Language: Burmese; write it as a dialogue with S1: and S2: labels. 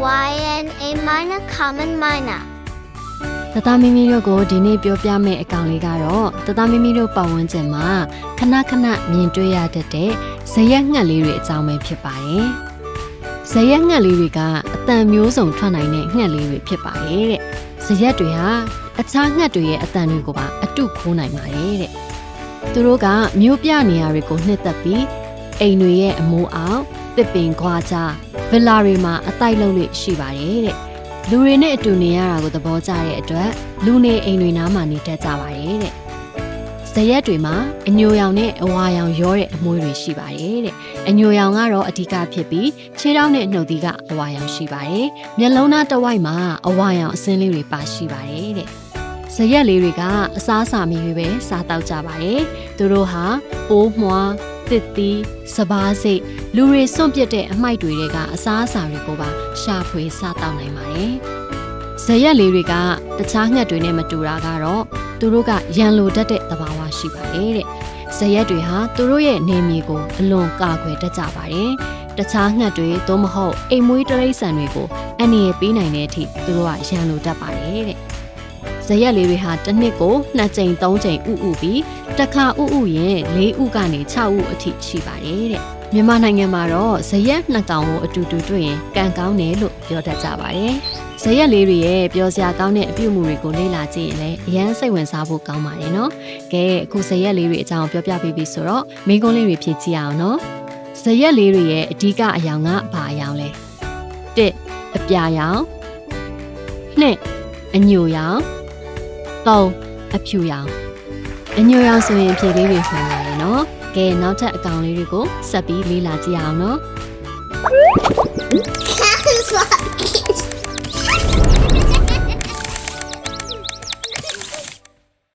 S1: Y and A minor common minor.
S2: တသားမိမိတို့ကိုဒီနေ့ပြောပြမယ့်အကောင်လေးကတော့တသားမိမိတို့ပတ်ဝန်းကျင်မှာခဏခဏမြင်တွေ့ရတတ်တဲ့ဇရက်ငှက်လေးတွေအကြောင်းပဲဖြစ်ပါတယ်။ဇရက်ငှက်လေးတွေကအတန်မျိုးစုံထွက်နိုင်တဲ့ငှက်လေးတွေဖြစ်ပါတယ်တဲ့။ဇရက်တွေဟာအခြားငှက်တွေရဲ့အတန်တွေကိုပါအတုခိုးနိုင်ပါတယ်တဲ့။သူတို့ကမျိုးပြနေရာတွေကိုနှစ်သက်ပြီးအိမ်တွေရဲ့အမိုးအောင် တစ်ပင်ခွာချဗီလာတွေမှာအတိုက်လုံးလေးရှိပါတယ်တဲ့။လူတွေနဲ့အတူနေရတာကိုသဘောကျတဲ့အတွက်လူနေအိမ်တွေနားမှာနေတတ်ကြပါတယ်တဲ့။ဇရက်တွေမှာအညိုရောင်နဲ့အဝါရောင်ရောတဲ့အမွှေးတွေရှိပါတယ်တဲ့။အညိုရောင်ကတော့အဓိကဖြစ်ပြီးခြေထောက်နဲ့နှုတ်သီးကအဝါရောင်ရှိပါတယ်။မျက်လုံးသားတစ်ဝိုက်မှာအဝါရောင်အစင်းလေးတွေပါရှိပါတယ်တဲ့။ဇရက်လေးတွေကအစားအစာမီတွေပဲစားတောက်ကြပါတယ်။သူတို့ဟာပိုးမွှား တစ်သီးစပားစိတ်လူတွေစွန့်ပစ်တဲ့အမိုက်တွေတွေကအစားအစာတွေကိုပါရှာဖွေစားတောက်နိုင်ပါတယ်။ဇရက်လေးတွေကတခြားငှက်တွေနဲ့မတူတာကတော့သူတို့ကရန်လိုတတ်တဲ့သဘာဝရှိပါတယ်တဲ့။ဇရက်တွေဟာသူတို့ရဲ့နေမြေကိုအလွန်ကာကွယ်တတ်ကြပါတယ်။တခြားငှက်တွေသို့မဟုတ်အိမ်မွေးတရိษံတွေကိုအန္တရာယ်ပေးနိုင်တဲ့အထိသူတို့ကရန်လိုတတ်ပါတယ်တဲ့။ ဇရက်လေးတွေဟာတစ်နှစ်ကို2ကြိမ်3ကြိမ်ဥဥပြီးတစ်ခါဥဥရင်4ဥကနေ6ဥအထိရှိပါတယ်တဲ့။မြန်မာနိုင်ငံမှာတော့ဇရက်နှစ်ကောင်ကိုအတူတူတွေ့ရင်ကံကောင်းတယ်လို့ပြောတတ်ကြပါတယ်။ဇရက်လေးတွေရဲ့ပြောစရာကောင်းတဲ့အပြုအမူတွေကိုလေ့လာကြည့်ရင်လည်းအရန်စိတ်ဝင်စားဖို့ကောင်းပါတယ်နော်။ကဲအခုဇရက်လေးတွေအကြောင်းပြောပြပေးပြီဆိုတော့မိကုန်းလေးတွေဖြည့်ကြည့်အောင်နော်။ဇရက်လေးတွေရဲ့အဓိကအယောင်ကဘာအယောင်လဲ။တစ်အပြာရောင်နှစ်အညိုရောင် သုံးအဖြူရောင်အညိုရောင်ဆိုရင်ဖြည့်လေးတွေဖွင့်ပါတယ်နော်။ကဲနောက်ထပ်အကောင်လေးတွေကိုဆက်ပြီးလေ့လာကြည့်အောင်နော်။
S1: That's what